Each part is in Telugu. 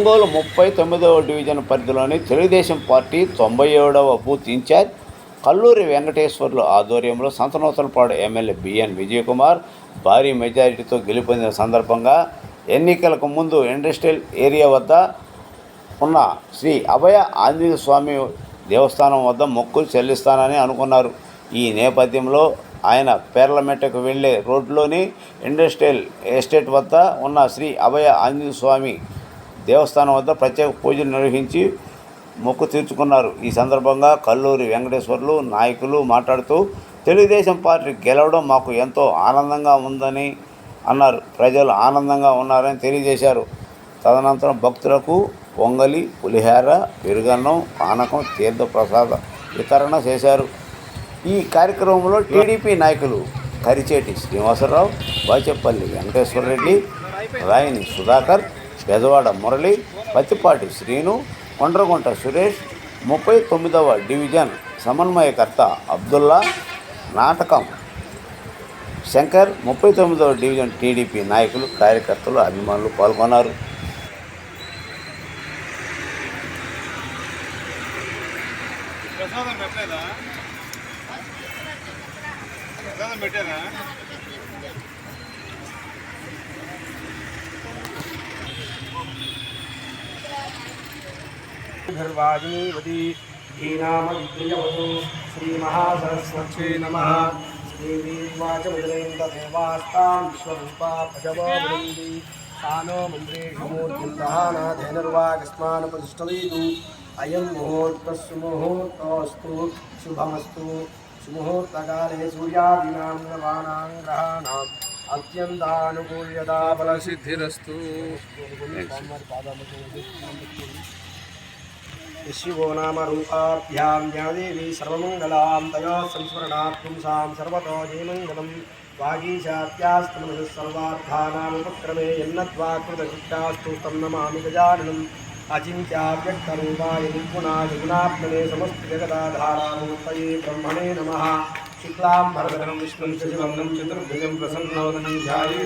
ఒంగోలు ముప్పై తొమ్మిదవ డివిజన్ పరిధిలోని తెలుగుదేశం పార్టీ తొంభై ఏడవ బూత్ ఇన్ఛార్జ్ కల్లూరి వెంకటేశ్వర్లు ఆధ్వర్యంలో సంతనూతలపాడు ఎమ్మెల్యే బిఎన్ విజయకుమార్ భారీ మెజారిటీతో గెలుపొందిన సందర్భంగా ఎన్నికలకు ముందు ఇండస్ట్రియల్ ఏరియా వద్ద ఉన్న శ్రీ అభయ ఆంజనేయ స్వామి దేవస్థానం వద్ద మొక్కులు చెల్లిస్తానని అనుకున్నారు. ఈ నేపథ్యంలో ఆయన పేర్లమెట్టకు వెళ్ళే రోడ్లోని ఇండస్ట్రియల్ ఎస్టేట్ వద్ద ఉన్న శ్రీ అభయ ఆంజనేయ స్వామి దేవస్థానం వద్ద ప్రత్యేక పూజలు నిర్వహించి మొక్కు తీర్చుకున్నారు. ఈ సందర్భంగా కల్లూరి వెంకటేశ్వర్లు నాయకులు మాట్లాడుతూ తెలుగుదేశం పార్టీ గెలవడం మాకు ఎంతో ఆనందంగా ఉందని అన్నారు. ప్రజలు ఆనందంగా ఉన్నారని తెలియజేశారు. తదనంతరం భక్తులకు పొంగలి పులిహార పెరుగన్నం పానకం తీర్థప్రసాద వితరణ చేశారు. ఈ కార్యక్రమంలో టీడీపీ నాయకులు కరిచేటి శ్రీనివాసరావు బాయచెప్పల్లి వెంకటేశ్వర రెడ్డి రాయని సుధాకర్ పెదవాడ మురళి పత్తిపాటి శ్రీను కొండ్రగుంట సురేష్ ముప్పై తొమ్మిదవ డివిజన్ సమన్వయకర్త అబ్దుల్లా నాటకం శంకర్ ముప్పై తొమ్మిదవ డివిజన్ టీడీపీ నాయకులు కార్యకర్తలు అభిమానులు పాల్గొన్నారు. గర్వాజినీవతి ధీనామవిద్యవతు శ్రీమహాసరస్వత్యై నమ నమః శ్రీవాచముద్రేంద్రదేవాస్తాం విశ్వరూపా భజవీ స్థానో మంత్రేషు మూర్తిర్దహానాధేనుర్వాగస్మానపతిష్టవీదు అయం ముహూర్తస్సు ముహూర్తోస్తు శుభమస్తు సుముహూర్తకాలే సూర్యాదీనాం నవానాం గ్రహాణాం అత్యంతానుకూల్యతా ఫలసిద్ధిరస్తు शिवो नाम रूपाभ्यां ज्ञादेवी सर्वमङ्गलां तया संस्मरणात् पुंसां सर्वतो जयमङ्गलं वागीशात्यास्तमनः सर्वार्थानामुपक्रमे यन्नद्वाकृतचित्तास्तु तं नमामि गजाननम् अचिन्त्याव्यक्तरूपाय निर्गुणाय गुणात्मने समस्तजगदाधारामूर्तये ब्रह्मणे नमः शुक्लां भरधरं विष्णुं शशिवर्णं चतुर्भुजं प्रसन्नवदनं ध्याये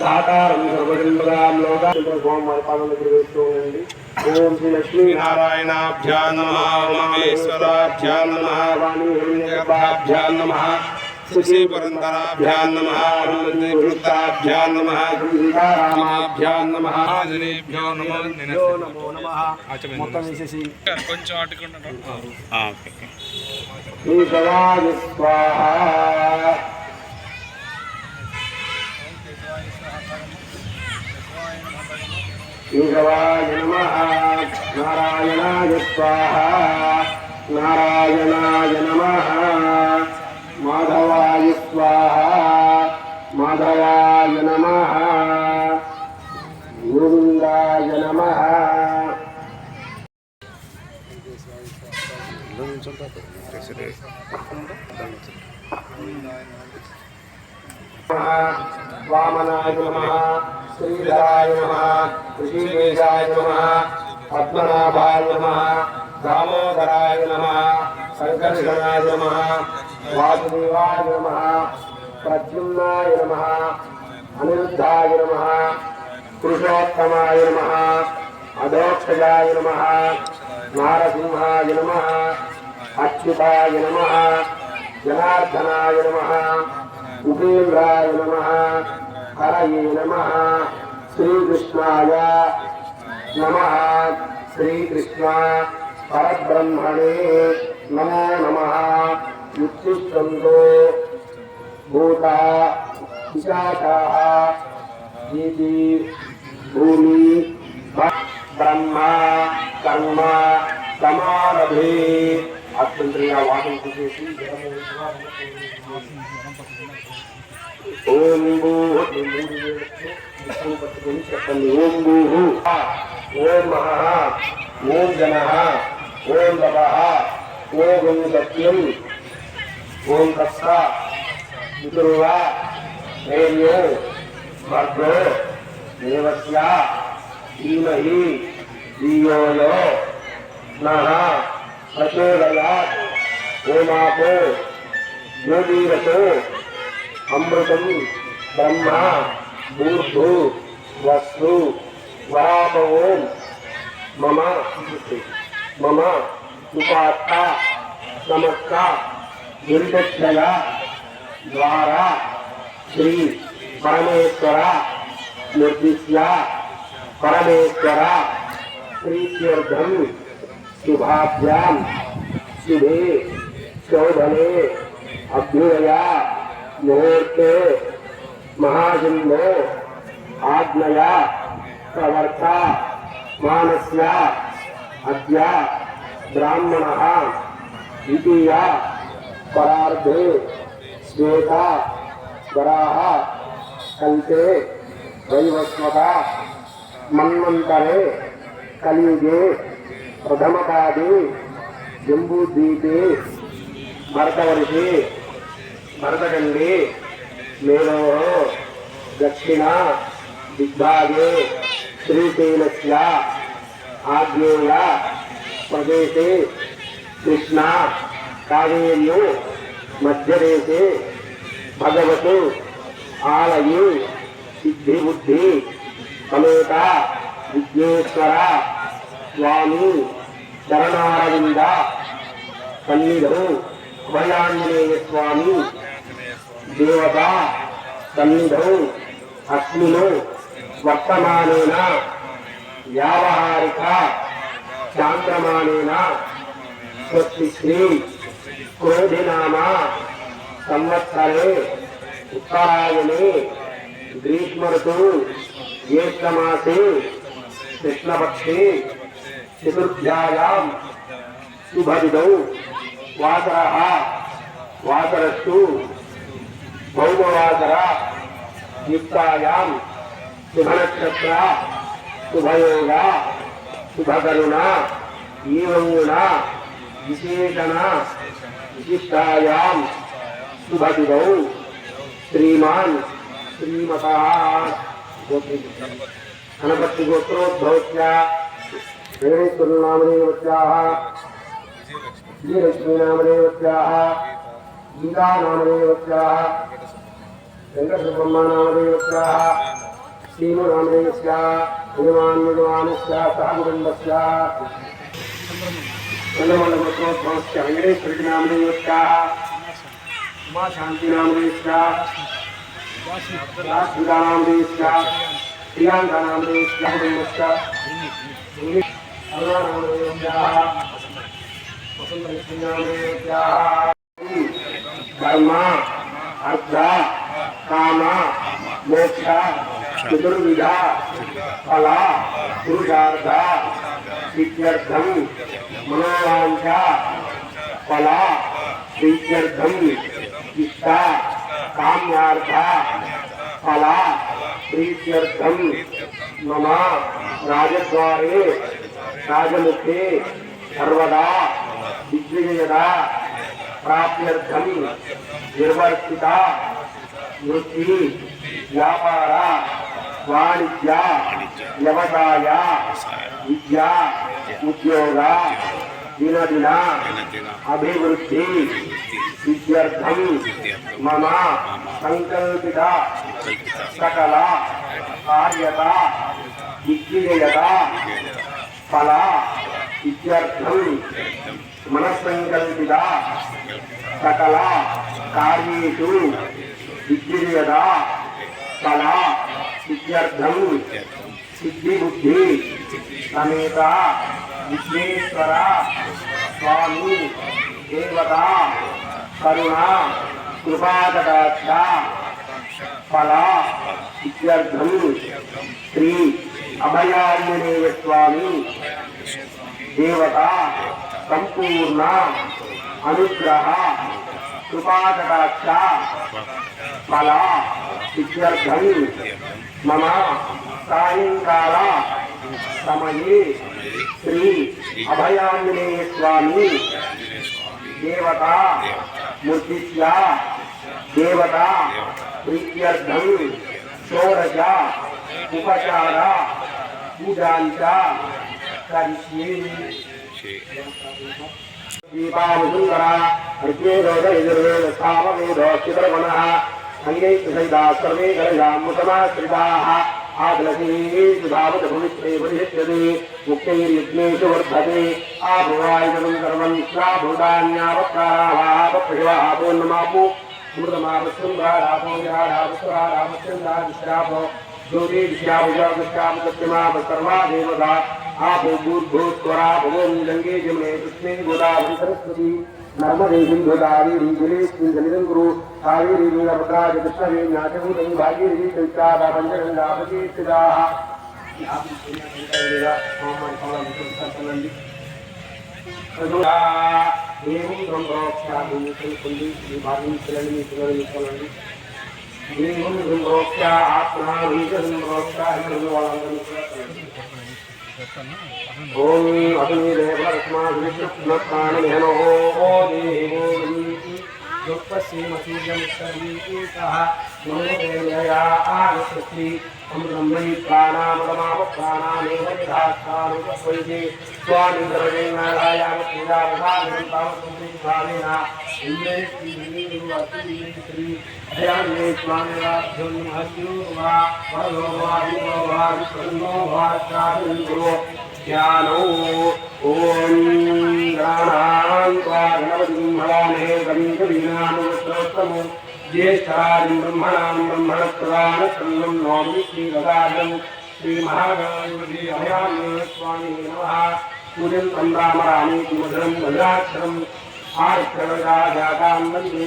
దాతారం సర్వజన్మదాం లోకాలు సోమవారి పాదం దగ్గర వేస్తూ ఉండండి. ఓం శ్రీ లక్ష్మీ నారాయణాభ్యా నమ మహేశ్వరాభ్యా నమ జగద్భాభ్యా నమ శశిపురందరాభ్యా నమ వృత్తాభ్యా నమ నమ మొత్తం వేసేసి. కొంచెం ఈశవాయ నమ. నారాయణాయ స్వాహ నారాయణాయ నమ. మాధవాయ స్వాహ. మాధవాయ నమ గోవిందాయ నమ. వామనాయ నమ శ్రీధరాయ నమ ఋషికేశాయ నమ పద్మనాభాయ నమ దామోదరాయ నమ సంకర్షణాయ నమ వాసుదేవాయ నమ ప్రద్యుమ్నాయ నమ అనిరుద్ధాయ నమ పురుషోత్తమాయ నమ అధోక్షజాయ నమ నారసింహాయ నమ అచ్యుతాయ నమ జనార్దనాయ నమ ఉపేంద్రాయ నమ. హరయే నమ. శ్రీకృష్ణాయ నమ. శ్రీకృష్ణ పరబ్రహ్మణే నమో నమ. యుక్తిష్టంతో భూత విశాఖా భూమి బ్రహ్మ కర్మ సమారభే అత్యంతగా వాదం చేసి ఓం భూ పట్టుకొని చెప్పండి ఓం భూ ఓం మహః ఓం జనః ఓం తపః ఓం సత్యం ఓం తత్స పితృవ రేణ్యో భర్గో దేవస్య ధీమహి ధియో యో अशोरयात् योगी योगीरसो अमृतम, ब्रह्मा भूषु वस्तु वरापवोम मम मम उपाता समत्ता दुर्गक्षया द्वारा, श्री परमेश्वर निर्दिश्या श्री प्रीत्यर्थम शुभाभ्याम शुभे शोभने अभ्युदया मुहूर्ते महाशुंभो आज्ञया, प्रवर्ता, मानस्या अद्या ब्राह्मण, द्वितीया, परार्धे, श्वेता, वराह, कल्पे वैवस्वता मन्वंतरे कलियुगे ప్రథమపాదే జంబూద్వీపే భరతవర్షే భరతఖండే మేలో దక్షిణ దిగ్భాగే శ్రీశైలస్య ఆగ్నేయ ప్రదేశే కృష్ణ కావేర్యు మధ్యదేశే భగవతు ఆలయే సిద్ధిబుద్ధి సమేత విఘ్నేశ్వర స్వామి చరణారవింద సన్నిధు అభయాంజనేయ స్వామి దేవత సన్నిధౌ అస్మిను వర్తమానేన వ్యావహారిక చాంద్రమానేన స్వస్తి శ్రీ క్రోధినామ సంవత్సరే ఉత్తరాయణే గ్రీష్మఋతు జ్యేష్ఠమాసే కృష్ణపక్షి चतुर्थ्यायाम सुभजौ वासरः वासरस्तु भौमवासर युक्तायां शुभनक्षत्र शुभयोग शुभकरुण ईवङ्गुण विशेषण विशिष्टायां शुभदिवौ श्रीमता गोपी गणपति गोत्रोद्भवत्या देवेश्वरनामदेवत्याः श्रीलक्ष्मीनामदेवत्याः। गीतानामदेवत्याः। वेङ्कटब्रह्मणामदेवत्याः श्रीमनामदेवस्याः भगवान् भगवानस्याः सः कुटुम्बस्याः चन्द्रमण्डलोत्सवस्य वेङ्कटेश्वरनामदेवत्याः उमाशान्तिनामदेवस्याः। राजनामदेवस्याः प्रियाङ्कानामदेवस्याः कुटुम्बस्य కర్మ అర్థ కామ మోక్ష చతుర్విధ ఫల పురుషార్థ సిద్ధ్యర్థం మనోవాంఛ ఫల ప్రీత్యర్థం ఇష్ట కామ్యార్థ ఫల ప్రీత్యర్థం మమ రాజద్వారే राजमुखे सर्वदा दिग्विजयदा प्राप्यर्थम निर्वर्तिता वृत्ति व्यापार वाणिज्य व्यवसाय विद्या उद्योग दिन दिन अभिवृद्धि सिद्ध्यर्थम मम संकल्पिता सकला कार्यता दिग्विजयता फला इत्यर्थं मनस्सङ्कल्पिता सकला कार्येषु विद्युर्यदा फला सिद्धिबुद्धि समेता विघ्नेश्वरा स्वामी देवता करुणा कृपाकटाक्षा फला इत्यर्थं श्री अभयाजिदेव स्वामी। देवता, संपूर्ण, अनुग्रह कृपाटाक्षा फला इत्यर्थं मम सायङ्काल समये, श्री अभयाञ्जनेय स्वामी। देवता मूर्तिष्या देवता प्रीत्यर्थं षोडशा ಉಪಚಾರ ಉದಾಂತ ಕರಿಷ್ಯೇಮಿ ದೀಪಾವಸುಂದರ ವಿಜ್ಞೇರೋಗ ಯಜುರ್ವೇದ ಸ್ಥಾಮವೇದ ಚಿತ್ರಮನಃ ಅಂಗೈ ಸುಧೈದಾ ಸರ್ವೇ ಗಣಯಾಮುತಮಾಶ್ರಿತಾಃ आदलसीधावत भविष्ये परिषिष्यते मुक्तैर्यज्ञेषु वर्धते आभुवायुगं सर्वं श्राभूतान्यावप्राराभावप्रिवाहापोन्नमापो मृतमापस्यं राधापो जराधापुत्रारापस्यं राधिश्रापो आपो भूर्भूस्वरा भवों गङ्गे जमुने कृष्णे गोदावरि सरस्वती नर्मदे सिन्धु कावेरी जलेऽस्मिन् जलितं कुरु कावेरी लीलभद्रा च कृष्णवे ज्ञातभूतं भागीरथी चैत्रादा पञ्चगङ्गा प्रकीर्तिताः ఏం బ్రహ్మోక్షాన్ని తెలుసుకుంది ఈ భావించలేని మీ పిల్లలు తీసుకోండి దేహం ओम अग्निदेवस्माभिष्णुप्लुत्थानमेनो देवोऽग्नि दुःखसीमसूर्यमुत्सर्गीतः मनोदेवया आगच्छति हम ब्रह्मणि प्राणामगमाप प्राणामेव विधास्तानुपस्वैते स्वामिन्द्रवेण नारायामपूजावधानं तावत् इन्द्रेन्द्रियवती అమృతమై ప్రాణామృతమాప ప్రాణానేవ విధాస్థానుపస్వైతే వా వరదో వా విభో వా విష్ణో వా శ్రాద్ధం గురు జ్ఞానో ఓం గణపతిం నోమి శ్రీరదాజం శ్రీమహాగణపతి అభయాన్య స్వామి నమః మధురం మధురాక్షరం ఆర్కరజాజాతాం వందే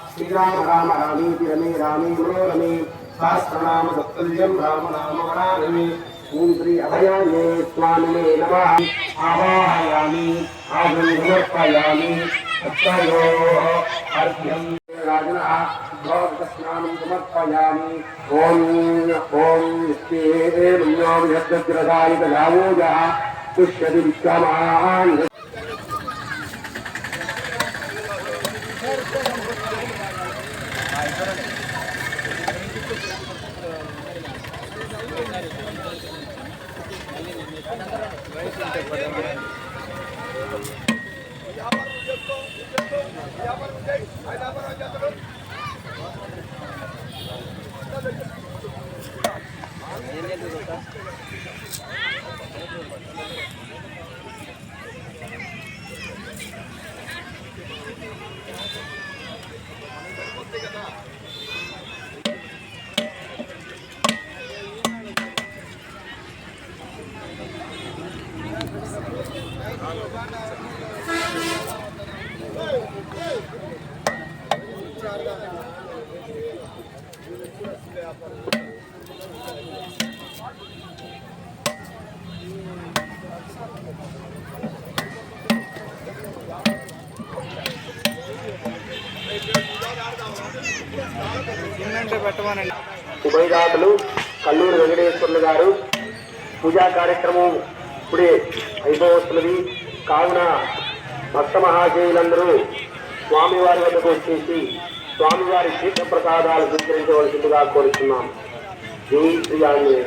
శ్రీరామ రామ రామీతి రమే రామే మనోరమే సహస్రనామ సత్తుల్యం రామ నామ వరామే ఓం శ్రీ అభయాన్యే స్వామినే నమ. ఆవాహయామి ఆగం సమర్పయామి అత్తయో అర్ఘ్యం. రాజన భోగస్నానం సమర్పయామి. ఓం ఓం నిత్యేమన్యో విహద్రదాయిక యావోజ పుష్యతి విశ్వమాన్ రైతు ఉభయదాతలు కల్లూరు వెంకటేశ్వర్లు గారు. పూజా కార్యక్రమం ఇప్పుడే అయిపోవస్తున్నది కావున భక్త మహాశయులందరూ స్వామివారి వద్దకు వచ్చేసి స్వామివారి తీర్థ ప్రసాదాలు స్వీకరించవలసిందిగా కోరుతున్నాం జై శ్రీ ఆంజనేయ.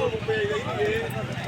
ధూపోయం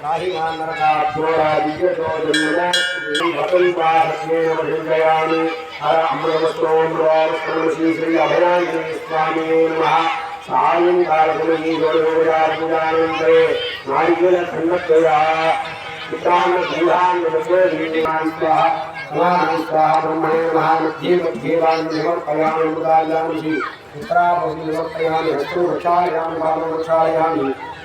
्यामि हर अमृतस्तों श्री श्री अभयाञ्जलि स्वामी नमः सायङ्कालसमयीजोजानन्दे नारिकेलखण्डत्रया ब्रह्मणे महामध्ये मध्येवान्यमर्पयामि मृदायामि पुत्रापति निमर्पयामि हस्तु वृक्षायामि भाववृक्षायामि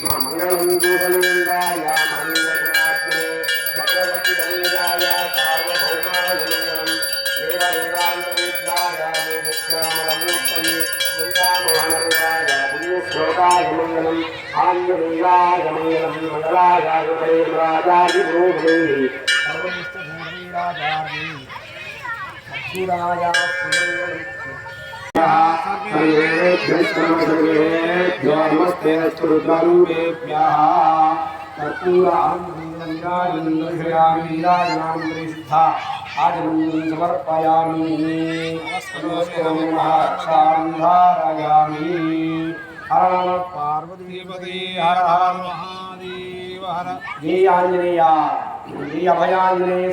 మంగళం గూఢలింగాయ చక్రవర్తి సార్వభౌమాయ మంగళం పుణ్యశ్లోకాయ మంగళం ఆంజనేయాయ మంగళం మంగళాయ రాజాది మధురాయ నమస్తే రుద్రూపేభ్యः ఆజనం సమర్పయామి ధారయామి హర పార్వతీ హర హర మహాదేవ హర జై ఆంజనేయ జై అభయాంజనేయ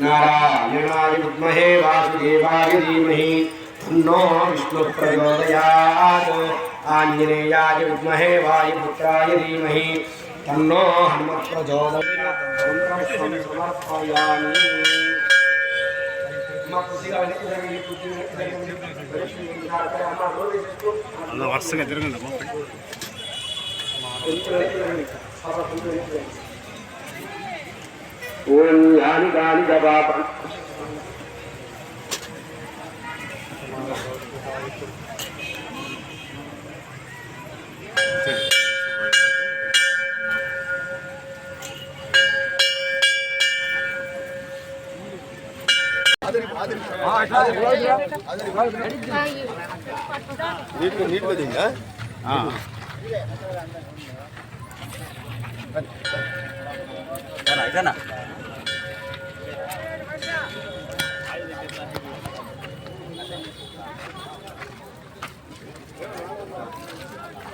नारायणाय विद्महे वासुदेवाय धीमहि। तन्नो विष्णुः प्रचोदयात् आञ्जनेयाय विद्महे वायुपुत्राय धीमहि। तन्नो हनुमत् ओम यानी गाली जवाब नीट में नीट में देंगे हाँ ना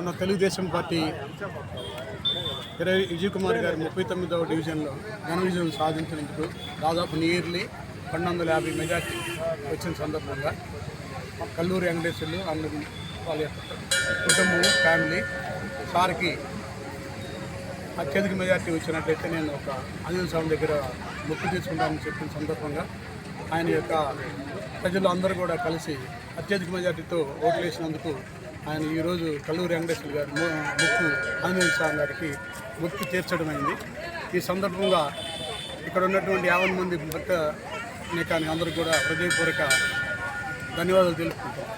మొన్న తెలుగుదేశం పార్టీ ఇరవై విజయ్ కుమార్ గారి ముప్పై తొమ్మిదవ డివిజన్లో ఘన విజయం సాధించినందుకు దాదాపు నియర్లీ పన్నెండు వందల యాభై మెజార్టీ వచ్చిన సందర్భంగా కల్లూరి వెంకటేశ్వర్లు అందరి వాళ్ళ యొక్క కుటుంబం ఫ్యామిలీ సార్కి అత్యధిక మెజార్టీ వచ్చినట్లయితే నేను ఒక అనిల్ స్వామి దగ్గర మొక్కు తీసుకుంటామని చెప్పిన సందర్భంగా ఆయన యొక్క ప్రజలు అందరూ కూడా కలిసి అత్యధిక మెజార్టీతో ఓట్లు వేసినందుకు ఆయన ఈరోజు కల్లూరి వెంకటేశ్వర గారి మొక్కు ఆంజనేయ స్వామి గారికి మొక్కు తీర్చడం అయింది ఈ సందర్భంగా ఇక్కడ ఉన్నటువంటి యాభై మంది భక్త కానీ అందరూ కూడా హృదయపూర్వక ధన్యవాదాలు తెలుపుకుంటాం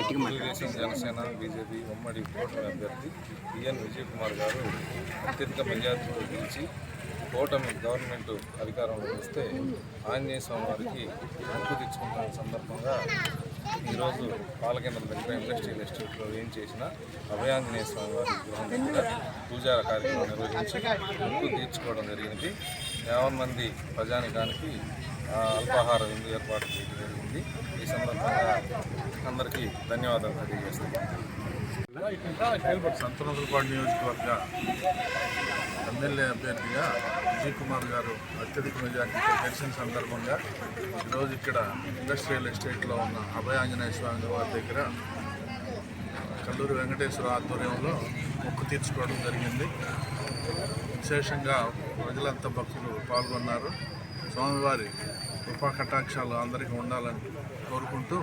తెలుగుదేశం జనసేన బీజేపీ ఉమ్మడి కూటమి అభ్యర్థి బిఎన్ విజయ్ కుమార్ గారు అత్యధిక మెజార్టీతో గెలిచి కూటమి గవర్నమెంట్ అధికారంలోకి వస్తే ఆంజనేయ స్వామి వారికి మొక్కు తెచ్చుకుంటున్న సందర్భంగా ఈరోజు పాలకేంద్రం దగ్గర ఇండస్ట్రియల్ ఎస్టేట్లో ఏం చేసిన అభయాంజనేయ స్వామి వారి విగ్రహం దగ్గర పూజా కార్యక్రమం నిర్వహించి మొక్కు తీర్చుకోవడం జరిగింది. యావన్ మంది ప్రజానికానికి అల్పాహార విందు ఏర్పాటు చేయడం జరిగింది. ఈ సందర్భంగా అందరికీ ధన్యవాదాలు తెలియజేస్తున్నాను సంతనోదలపాడు నియోజకవర్గ ఎమ్మెల్యే అభ్యర్థిగా విజయ్ కుమార్ గారు అత్యధిక మెజార్టీతో గెలిచిన సందర్భంగా ఈరోజు ఇక్కడ ఇండస్ట్రియల్ ఎస్టేట్లో ఉన్న అభయ ఆంజనేయ స్వామి వారి దగ్గర కల్లూరి వెంకటేశ్వర ఆధ్వర్యంలో మొక్కు తీర్చుకోవడం జరిగింది. విశేషంగా ప్రజలంతా భక్తులు పాల్గొన్నారు. స్వామివారి కృపా కటాక్షాలు అందరికీ ఉండాలని కోరుకుంటూ